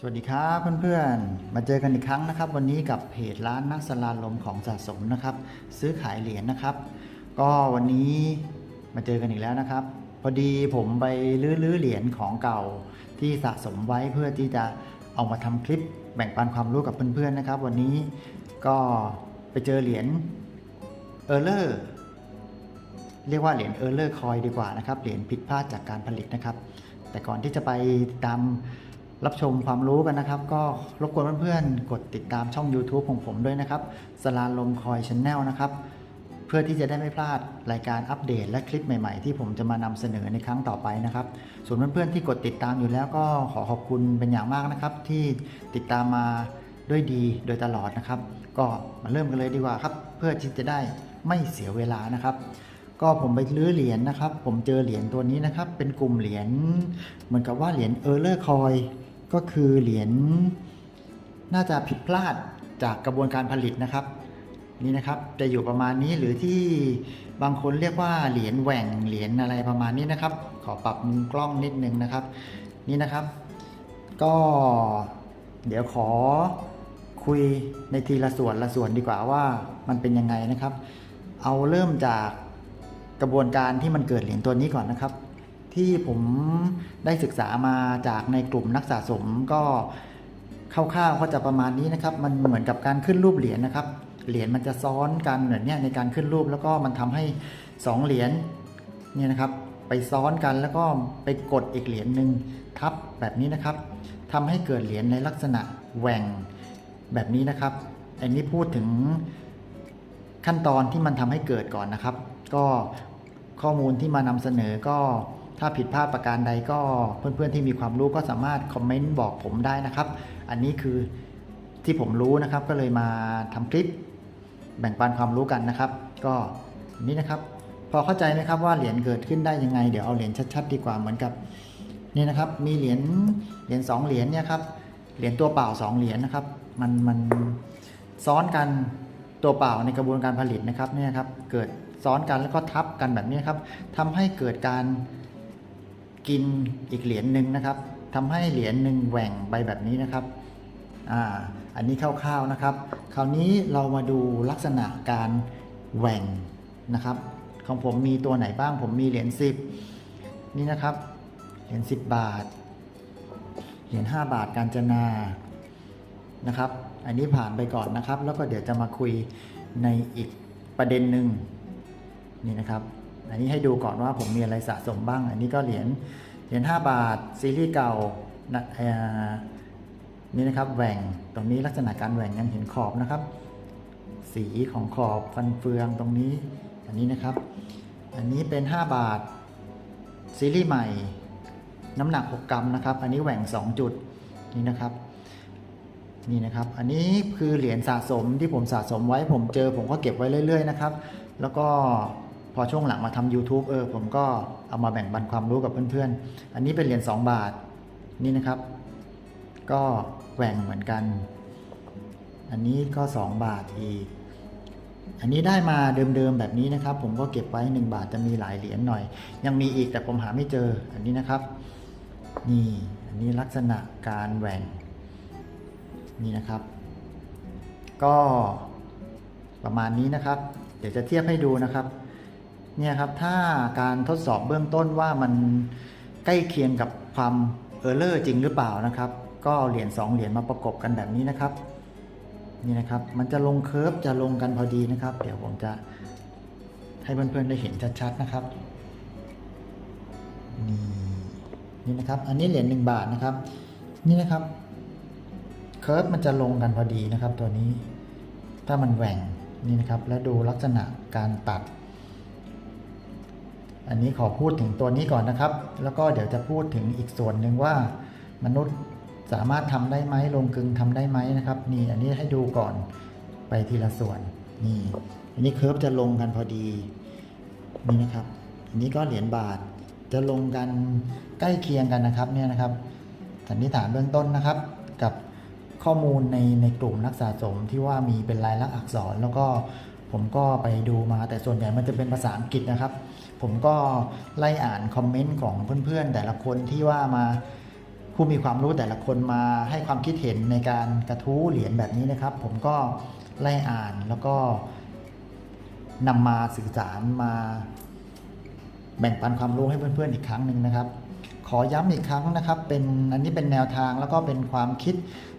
สวัสดีครับเพื่อนๆ มาเจอกันอีกครั้งนะครับ วันนี้กับเพจร้านนักสลาลมของสะสมนะครับ ซื้อขายเหรียญนะครับ ก็วันนี้มาเจอกันอีกแล้วนะครับ พอดีผมไปลื้อๆเหรียญของเก่าที่สะสมไว้เพื่อที่จะเอามาทำคลิปแบ่งปันความรู้กับเพื่อนๆนะครับ วันนี้ก็ไปเจอเหรียญเออร์เลอร์เรียกว่าเหรียญเออร์เลอร์คอยดีกว่านะครับเหรียญผิดพลาดจากการผลิตนะครับ แต่ก่อนที่จะไปดตาม รับชมความรู้กันนะครับ ก็รบกวนเพื่อนๆ กดติดตามช่อง YouTube ของผมด้วยนะครับสลาลมคอยชแนลนะครับ เพื่อที่จะได้ไม่พลาดรายการอัปเดต และคลิปใหม่ๆ ที่ผมจะมานำเสนอในครั้งต่อไปนะครับส่วนเพื่อนๆที่กดติดตามอยู่แล้วก็ขอขอบคุณเป็นอย่างมากนะครับ ที่ติดตามมาด้วยดีโดยตลอดนะครับ ก็มาเริ่มกันเลยดีกว่าครับ เพื่อที่จะได้ไม่เสียเวลานะครับ ก็ผมไปลื้อเหรียญนะครับ ผมเจอเหรียญตัวนี้นะครับ เป็นกลุ่มเหรียญเหมือนกับว่าเหรียญเออร์เลอร์คอย ก็คือเหรียญน่าจะผิดพลาดจากกระบวนการผลิตนะครับ นี่นะครับจะอยู่ประมาณนี้หรือที่บางคนเรียกว่าเหรียญแหว่งเหรียญอะไรประมาณนี้นะครับ ขอปรับมุมกล้องนิดนึงนะครับ นี่นะครับ ก็เดี๋ยวขอคุยในทีละส่วนละส่วนดีกว่าว่ามันเป็นยังไงนะครับ เอาเริ่มจากกระบวนการที่มันเกิดเหรียญตัวนี้ก่อนนะครับ ที่ผมได้ศึกษามาจากในกลุ่มนักสะสมก็คร่าวๆก็จะประมาณนี้นะครับ มันเหมือนกับการขึ้นรูปเหรียญนะครับ เหรียญมันจะซ้อนกันเหมือนเนี้ยในการขึ้นรูปแล้วก็มันทำให้สองเหรียญเนี่ยนะครับ ไปซ้อนกันแล้วก็ไปกดอีกเหรียญหนึ่งทับแบบนี้นะครับทำให้เกิดเหรียญในลักษณะแหว่งแบบนี้นะครับ อันนี้พูดถึงขั้นตอนที่มันทำให้เกิดก่อนนะครับ ก็ข้อมูลที่มานำเสนอก็ ถ้าผิดพลาดประการใดก็เพื่อนๆที่มีความรู้ก็สามารถคอมเมนต์บอกผมได้นะครับ อันนี้คือที่ผมรู้นะครับก็เลยมาทำคลิปแบ่งปันความรู้กันนะครับ ก็นี้นะครับ พอเข้าใจไหมครับว่าเหรียญเกิดขึ้นได้ยังไง เดี๋ยวเอาเหรียญชัดๆ ดีกว่าเหมือนกับนี่นะครับ มีเหรียญเหรียญสองเหรียญเนี่ยครับเหรียญตัวเปล่าสองเหรียญนะครับ มันมันซ้อนกันตัวเปล่าในกระบวนการผลิตนะครับเนี่ยครับเกิดซ้อนกันแล้วก็ทับกันแบบนี้ครับทำให้เกิดการ กินอีกเหรียญหนึ่งนะครับทำให้เหรียญหนึ่งแหว่งไปแบบนี้นะครับอ่าอันนี้คร่าวๆนะครับ คราวนี้เรามาดูลักษณะการแหว่งนะครับ ของผมมีตัวไหนบ้าง ผมมีเหรียญ10 นี่นะครับ เหรียญ10 บาท เหรียญ5บาทการจนานะครับ อันนี้ผ่านไปก่อนนะครับ แล้วก็เดี๋ยวจะมาคุยในอีกประเด็นหนึ่งนี่นะครับ อันนี้ให้ดูก่อนว่าผมมีอะไรสะสมบ้าง อันนี้ก็เหรียญเหรียญ5บาท ซีรีส์เก่านะนี่นะครับแหว่งตรงนี้ลักษณะการแหว่งยังเห็นขอบนะครับ สีของขอบฟันเฟืองตรงนี้ อันนี้นะครับ อันนี้เป็น 5 บาท ซีรีส์ใหม่ น้ำหนัก 6 กรัมนะครับ อันนี้แหว่ง 2 จุดนี่นะครับนี่นะครับ อันนี้คือเหรียญสะสมที่ผมสะสมไว้ผมเจอผมก็เก็บไว้เรื่อย ๆ นะครับ แล้วก็ พอช่วงหลังมาทำ YouTube เออผมก็เอามาแบ่งปันความรู้กับเพื่อนๆ อันนี้เป็นเหรียญ2บาทนี่นะครับ ก็แหว่งเหมือนกัน อันนี้ก็ 2 บาทอีกอันนี้ได้มาเดิมๆแบบนี้นะครับ ผมก็เก็บไว้ 1 บาทจะมีหลายเหรียญหน่อย ยังมีอีกแต่ผมหาไม่เจออันนี้นะครับ นี่อันนี้ลักษณะการแหว่งนี่นะครับ ก็ประมาณนี้นะครับ เดี๋ยวจะเทียบให้ดูนะครับ เนี่ยครับถ้าการทดสอบเบื้องต้นว่ามันใกล้เคียงกับความเออร์เลอร์จริงหรือเปล่านะครับ ก็เหรียญ2เหรียญมาประกบกันแบบนี้นะครับนี่นะครับ มันจะลงเคิร์ฟจะลงกันพอดีนะครับ เดี๋ยวผมจะให้เพื่อนๆได้เห็นชัดๆนะครับนี่นี่นะครับ อันนี้เหรียญหนึ่งบาทนะครับ นี่นะครับเคิร์ฟมันจะลงกันพอดีนะครับ ตัวนี้ ถ้ามันแหว่งนี่นะครับ แล้วดูลักษณะการตัด อันนี้ขอพูดถึงตัวนี้ก่อนนะครับ แล้วก็เดี๋ยวจะพูดถึงอีกส่วนหนึ่งว่ามนุษย์สามารถทำได้ไหมลงกึงทำได้ไหมนะครับ นี่อันนี้ให้ดูก่อนไปทีละส่วน นี่ อันนี้เคิร์ฟจะลงกันพอดีนี่นะครับ อันนี้ก็เหรียญบาทจะลงกันใกล้เคียงกันนะครับเนี่ยนะครับสันนิษฐานเบื้องต้นนะครับ กับข้อมูลในในกลุ่มนักสะสมที่ว่ามีเป็นลายลักษณ์อักษร แล้วก็ผมก็ไปดูมาแต่ส่วนใหญ่มันจะเป็นภาษาอังกฤษนะครับ ผมก็ไล่อ่านคอมเมนต์ของเพื่อนๆ แต่ละคนที่ว่ามาผู้มีความรู้แต่ละคนมาให้ความคิดเห็นในการกระทู้เหรียญแบบนี้นะครับ ผมก็ไล่อ่านแล้วก็นำมาสื่อสารมา แบ่งปันความรู้ให้เพื่อนๆอีกครั้งหนึ่งนะครับ ขอย้ำอีกครั้งนะครับเป็นอันนี้เป็นแนวทางแล้วก็เป็นความคิด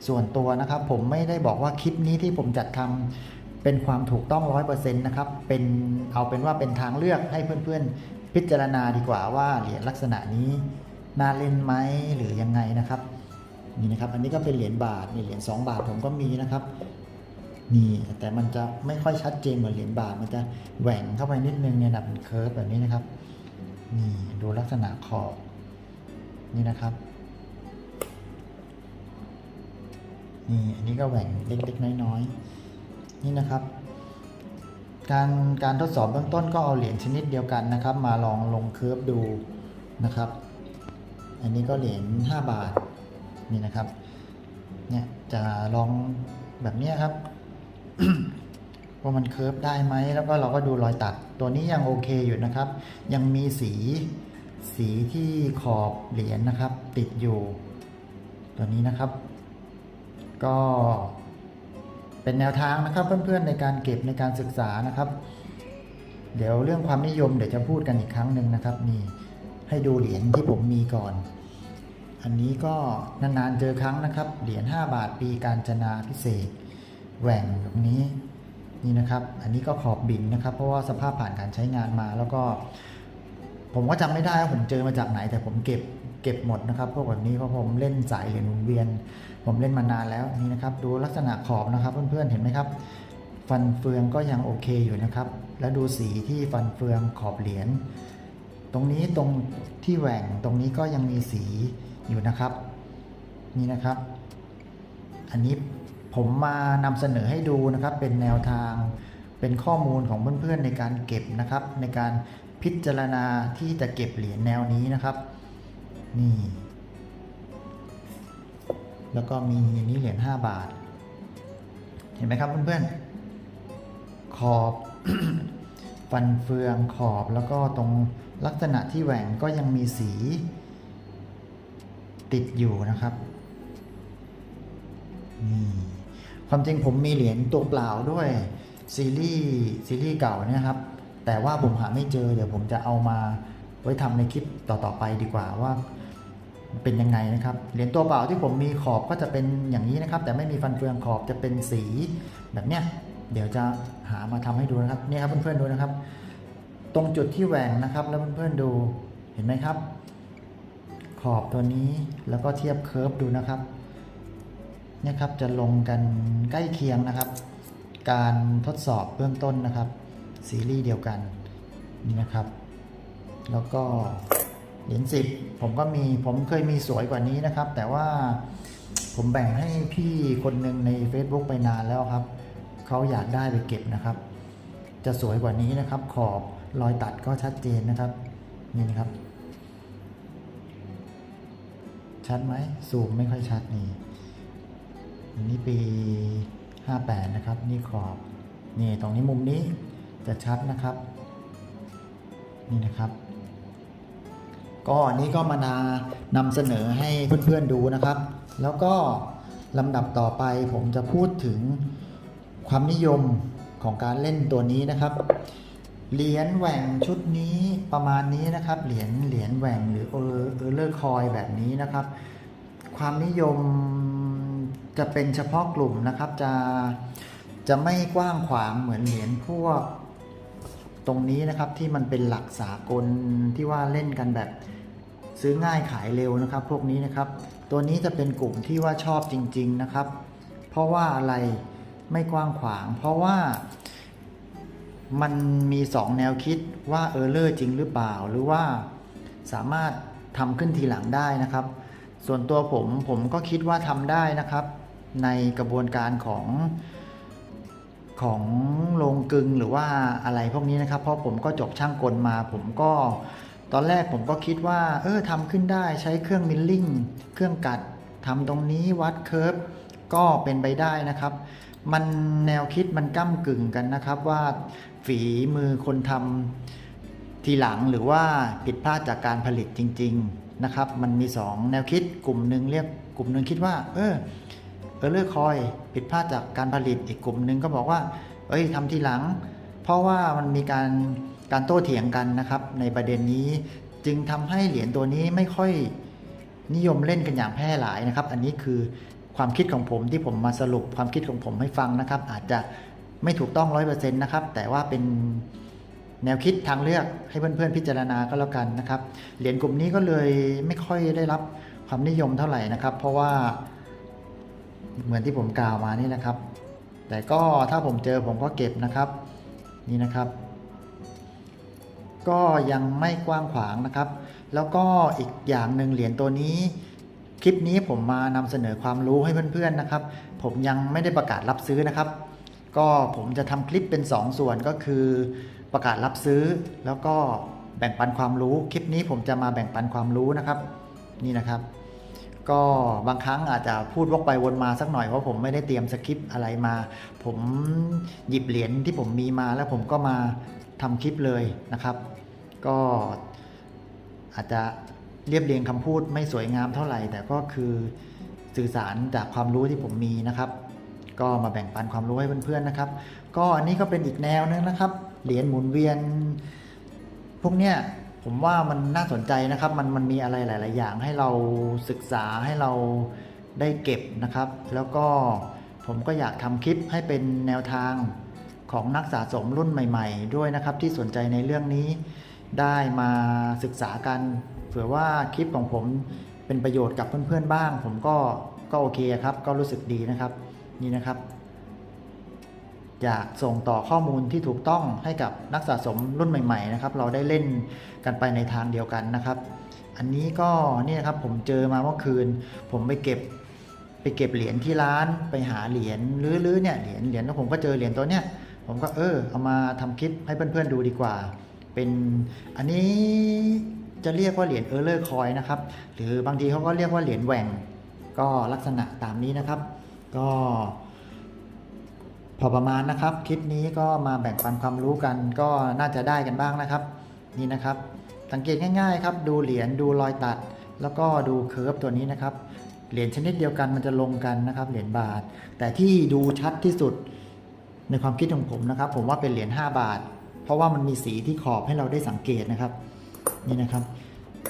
ส่วนตัวนะครับ ผมไม่ได้บอกว่าคลิปนี้ที่ผมจัดทำ เป็นความถูกต้องร้อยเปอร์เซ็นต์นะครับเป็นเอาเป็นว่าเป็นทางเลือกให้เพื่อนๆ พิจารณาดีกว่าว่าเหรียญลักษณะนี้น่าเล่นไหมหรือยังไงนะครับนี่นะครับ อันนี้ก็เป็นเหรียญบาทนี่เหรียญ2บาทผมก็มีนะครับนี่แต่มันจะไม่ค่อยชัดเจนเหมือนเหรียญบาทมันจะแหว่งเข้าไปนิดนึงเนี่ยนะเป็นเคิร์ฟแบบนี้นะครับนี่ดูลักษณะขอบนี่นะครับนี่อันนี้ก็แหว่งเล็กๆน้อยๆ นี่นะครับ การการทดสอบเบื้องต้นก็เอาเหรียญชนิดเดียวกันนะครับ มาลองลงเคิร์ฟดูนะครับ อันนี้ก็เหรียญ5บาทนี่นะครับเนี่ยจะลองแบบนี้ครับว่ามันเคิร์ฟได้ไหมแล้วก็เราก็ดูรอยตัด ตัวนี้ยังโอเคอยู่นะครับ ยังมีสีสีที่ขอบเหรียญนะครับ ติดอยู่ ตัวนี้นะครับ ก็ เป็นแนวทางนะครับเพื่อนๆในการเก็บในการศึกษานะครับ เดี๋ยวเรื่องความนิยมเดี๋ยวจะพูดกันอีกครั้งหนึ่งนะครับนี่ให้ดูเหรียญที่ผมมีก่อน อันนี้ก็นานๆเจอครั้งนะครับ เหรียญ5 บาทปีการจนาพิเศษ แหว่งตรงนี้นี่นะครับ อันนี้ก็ขอบบินนะครับ เพราะว่าสภาพผ่านการใช้งานมาแล้วก็ ผมก็จำไม่ได้ว่าผมเจอมาจากไหน แต่ผมเก็บ ก็บหมดนะครับ พวกแบบนี้เพราะผมเล่นสายเหรียญหมุนเวียน ผมเล่นมานานแล้วนี่นะครับ ดูลักษณะขอบนะครับ เพื่อนๆเห็นไหมครับ ฟันเฟืองก็ยังโอเคอยู่นะครับ แล้วดูสีที่ฟันเฟืองขอบเหรียญตรงนี้ตรงที่แหว่งตรงนี้ก็ยังมีสีอยู่นะครับ นี่นะครับ อันนี้ผมมานำเสนอให้ดูนะครับ เป็นแนวทางเป็นข้อมูลของเพื่อนๆในการเก็บนะครับ ในการพิจารณาที่จะเก็บเหรียญแนวนี้นะครับ นี่ แล้วก็มีนี่เหรียญ5บาท เห็นไหมครับเพื่อนๆ ขอบฟันเฟืองขอบแล้วก็ตรงลักษณะที่แหว่งก็ยังมีสี ติดอยู่นะครับนี่ความจริงผมมีเหรียญตัวเปล่าด้วย ซีรีส์ซีรีส์เก่าเนี่ยครับ แต่ว่าผมหาไม่เจอเดี๋ยวผมจะเอามา ว้ทำในคลิปต่อๆไปดีกว่าว่าเป็นยังไงนะครับ เหรียญตัวเปล่าที่ผมมีขอบก็จะเป็นอย่างนี้นะครับ แต่ไม่มีฟันเฟืองขอบจะเป็นสีแบบเนี้ยเดี๋ยวจะหามาทำให้ดูนะครับเนี่ยครับเพื่อนๆดูนะครับ ตรงจุดที่แหว่งนะครับ แล้วเพื่อนๆดูเห็นไหมครับ ขอบตัวนี้แล้วก็เทียบเคิร์ฟดูนะครับเนี่ยครับจะลงกันใกล้เคียงนะครับ การทดสอบเบื้องต้นนะครับ ซีรีส์เดียวกันนี่นะครับ แล้วก็เหรียญสิบผมก็มีผมเคยมีสวยกว่านี้นะครับ แต่ว่าผมแบ่งให้พี่คนหนึ่งใน Facebook ไปนานแล้วครับ เขาอยากได้ไปเก็บนะครับ จะสวยกว่านี้นะครับ ขอบรอยตัดก็ชัดเจนนะครับ นี่นะครับ ชัดไหมซูมไม่ค่อยชัดนี่นนี้ปี 58 นะครับ นี่ขอบ นี่ตรงนี้มุมนี้จะชัดนะครับ นี่นะครับ ก็อันนี้ก็มานานำเสนอให้เพื่อนๆดูนะครับ แล้วก็ลำดับต่อไปผมจะพูดถึงความนิยมของการเล่นตัวนี้นะครับ เหรียญแหว่งชุดนี้ประมาณนี้นะครับ เหรียญเหรียญแหว่งหรือเออเออเลอร์คอยแบบนี้นะครับ ความนิยมจะเป็นเฉพาะกลุ่มนะครับ จะจะไม่กว้างขวางเหมือนเหรียญพวกตรงนี้นะครับที่มันเป็นหลักสากลที่ว่าเล่นกันแบบ ซื้อง่ายขายเร็วนะครับ พวกนี้นะครับ ตัวนี้จะเป็นกลุ่มที่ว่าชอบจริง ๆนะครับ เพราะว่าอะไรไม่กว้างขวาง เพราะว่ามันมี 2 แนวคิดว่าเออเลอร์จริงหรือเปล่า หรือว่าสามารถทำขึ้นทีหลังได้นะครับ ส่วนตัวผมผมก็คิดว่าทำได้นะครับ ในกระบวนการของของโรงกึงหรือว่าอะไรพวกนี้นะครับ เพราะผมก็จบช่างกลมา ผมก็ ตอนแรกผมก็คิดว่า เออทำขึ้นได้ใช้เครื่องมิลลิ่งเครื่องกัดทำตรงนี้วัดเคิร์ฟก็เป็นไปได้นะครับ มันแนวคิดมันก้ากึ่งกันนะครับว่าฝีมือคนทำทีหลังหรือว่าผิดพลาดจากการผลิตจริง ๆนะครับ มันมี 2 แนวคิดกลุ่มหนึ่งเรียกกลุ่มหนึ่งคิดว่า เออเออเลอร์คอยผิดพลาดจากการผลิตอีกกลุ่มหนึ่งก็บอกว่า เอ้ยทำทีหลัง เพราะว่ามันมีการ การโต้เถียงกันนะครับ ในประเด็นนี้จึงทำให้เหรียญตัวนี้ไม่ค่อยนิยมเล่นกันอย่างแพร่หลายนะครับ อันนี้คือความคิดของผมที่ผมมาสรุปความคิดของผมให้ฟังนะครับ อาจจะไม่ถูกต้องร้อยเปอร์เซ็นต์นะครับ แต่ว่าเป็นแนวคิดทางเลือกให้เพื่อนๆพิจารณาก็แล้วกันนะครับ เหรียญกลุ่มนี้ก็เลยไม่ค่อยได้รับความนิยมเท่าไหร่นะครับ เพราะว่าเหมือนที่ผมกล่าวมานี่นะครับ แต่ก็ถ้าผมเจอผมก็เก็บนะครับ นี่นะครับ ก็ยังไม่กว้างขวางนะครับ แล้วก็อีกอย่างหนึ่งเหรียญตัวนี้ คลิปนี้ผมมานำเสนอความรู้ให้เพื่อนๆนะครับ ผมยังไม่ได้ประกาศรับซื้อนะครับ ก็ผมจะทำคลิปเป็น2ส่วนก็คือ ประกาศรับซื้อ แล้วก็แบ่งปันความรู้ คลิปนี้ผมจะมาแบ่งปันความรู้นะครับ นี่นะครับ ก็บางครั้งอาจจะพูดวกไปวนมาสักหน่อยเพราะผมไม่ได้เตรียมสคริปต์อะไรมา ผมหยิบเหรียญที่ผมมีมาแล้วผมก็มาทำคลิปเลยนะครับ ก็อาจจะเรียบเรียงคำพูดไม่สวยงามเท่าไหร่ แต่ก็คือสื่อสารจากความรู้ที่ผมมีนะครับ ก็มาแบ่งปันความรู้ให้เพื่อนๆนะครับ ก็อันนี้ก็เป็นอีกแนวนึงนะครับ เหรียญหมุนเวียน พวกเนี้ยผมว่ามันน่าสนใจนะครับ มันมันมีอะไรหลาย ๆ อย่างให้เราศึกษาให้เราได้เก็บนะครับ แล้วก็ผมก็อยากทำคลิปให้เป็นแนวทางของนักสะสมรุ่นใหม่ ๆ ด้วยนะครับ ที่สนใจในเรื่องนี้ ได้มาศึกษากันเผื่อว่าคลิปของผมเป็นประโยชน์กับเพื่อนๆบ้าง ผมก็ก็โอเคครับ ก็รู้สึกดีนะครับนี่นะครับอยากส่งต่อข้อมูลที่ถูกต้องให้กับนักสะสมรุ่นใหม่ๆนะครับ เราได้เล่นกันไปในทางเดียวกันนะครับ อันนี้ก็นี่นะครับผมเจอมาเมื่อคืน ผมไปเก็บไปเก็บเหรียญที่ร้านไปหาเหรียญลื้อๆเนี่ยเหรียญเหรียญแล้วผมก็เจอเหรียญตัวเนี้ยผมก็เออเอามาทำคลิปให้เพื่อนๆดูดีกว่า เป็นอันนี้จะเรียกว่าเหรียญเออร์เลอร์คอยนะครับ หรือบางทีเขาก็เรียกว่าเหรียญแหว่ง ก็ลักษณะตามนี้นะครับ ก็พอประมาณนะครับ คลิปนี้ก็มาแบ่งปันความรู้กันก็น่าจะได้กันบ้างนะครับ นี่นะครับ สังเกตง่ายๆครับ ดูเหรียญดูรอยตัด แล้วก็ดูเคิร์ฟตัวนี้นะครับ เหรียญชนิดเดียวกันมันจะลงกันนะครับ เหรียญบาท แต่ที่ดูชัดที่สุดในความคิดของผมนะครับ ผมว่าเป็นเหรียญ5บาท เพราะว่ามันมีสีที่ขอบให้เราได้สังเกตนะครับ นี่นะครับ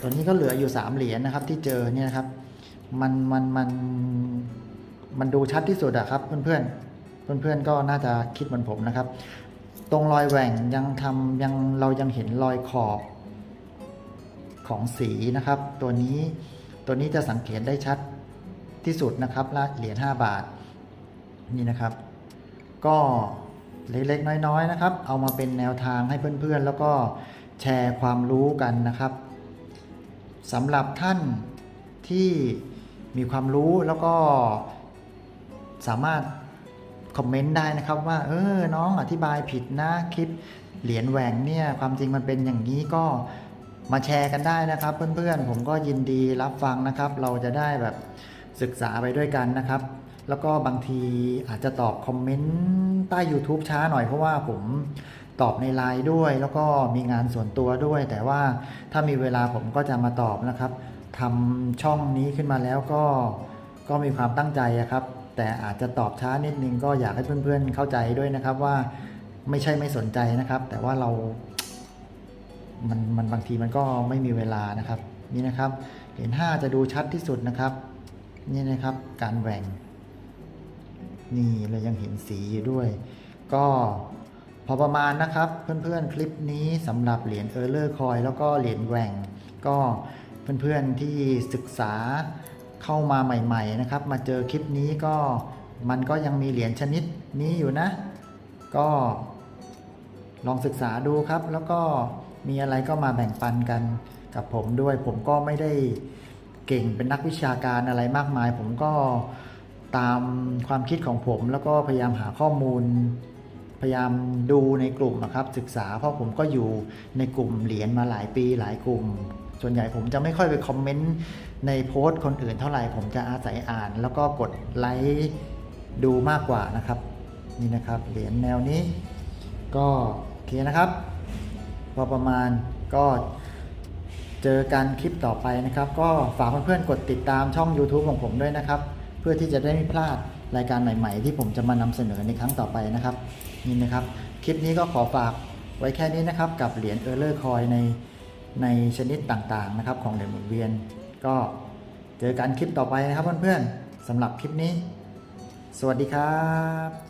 ตอนนี้ก็เหลืออยู่ 3 เหรียญนะครับ ที่เจอเนี่ยนะครับ มันมันมันมันดูชัดที่สุดอะครับ เพื่อนๆเพื่อนๆก็น่าจะคิดเหมือนผมนะครับ ตรงรอยแหว่งยังทำยังเรายังเห็นรอยขอบของสีนะครับ ตัวนี้ตัวนี้จะสังเกตได้ชัดที่สุดนะครับละเหรียญ5บาทนี่นะครับ ก็ เล็กๆ น้อยๆนะครับ เอามาเป็นแนวทางให้เพื่อนๆ แล้วก็แชร์ความรู้กันนะครับสำหรับท่านที่มีความรู้แล้วก็สามารถคอมเมนต์ได้นะครับว่าเออน้องอธิบายผิดนะคลิปเหรียญแหวงเนี่ยความจริงมันเป็นอย่างนี้ก็มาแชร์กันได้นะครับ เพื่อนๆ ผมก็ยินดีรับฟังนะครับ เราจะได้แบบศึกษาไปด้วยกันนะครับ แล้วก็บางทีอาจจะตอบคอมเมนต์ใต้ YouTube ช้าหน่อยเพราะว่าผมตอบในไลน์ด้วย แล้วก็มีงานส่วนตัวด้วย แต่ว่าถ้ามีเวลาผมก็จะมาตอบนะครับทำช่องนี้ขึ้นมาแล้วก็ก็มีความตั้งใจอะครับ แต่อาจจะตอบช้านิดนึงก็อยากให้เพื่อนๆเข้าใจด้วยนะครับว่าไม่ใช่ไม่สนใจนะครับ แต่ว่าเรามันมันบางทีมันก็ไม่มีเวลานะครับ นี่นะครับ เหรียญห้าจะดูชัดที่สุดนะครับ นี่นะครับการแหว่ง นี่เรายังเห็นสีอยู่ด้วย ก็พอประมาณนะครับเพื่อนๆคลิปนี้สำหรับเหรียญเออร์เลอร์คอยแล้วก็เหรียญแหว่ง ก็เพื่อนๆที่ศึกษาเข้ามาใหม่ ๆ นะครับ มาเจอคลิปนี้ก็มันก็ยังมีเหรียญชนิดนี้อยู่นะ ก็ลองศึกษาดูครับ แล้วก็มีอะไรก็มาแบ่งปันกันกับผมด้วย ผมก็ไม่ได้เก่งเป็นนักวิชาการอะไรมากมาย ผมก็ ตามความคิดของผม แล้วก็พยายามหาข้อมูล พยายามดูในกลุ่มนะครับ ศึกษาเพราะผมก็อยู่ในกลุ่มเหรียญมาหลายปีหลายกลุ่ม ส่วนใหญ่ผมจะไม่ค่อยไปคอมเมนต์ในโพสต์คนอื่นเท่าไหร่ ผมจะอาศัยอ่าน แล้วก็กดไลค์ดูมากกว่านะครับ นี่นะครับเหรียญแนวนี้ ก็โอเคนะครับพอประมาณก็เจอกันคลิปต่อไปนะครับ ก็ฝากเพื่อนๆกดติดตามช่อง YouTube ของผมด้วยนะครับ พื่อที่จะได้ไม่พลาดรายการใหม่ ๆ ที่ผมจะมานำเสนอในครั้งต่อไปนะครับนี่นะครับ คลิปนี้ก็ขอฝากไว้แค่นี้นะครับ กับเหรียญเออร์เลอร์คอยในในชนิดต่างๆนะครับ ของเหรียญหมุนเวียน ก็เจอกันคลิปต่อไปนะครับเพื่อนๆสำหรับคลิปนี้ สวัสดีครับ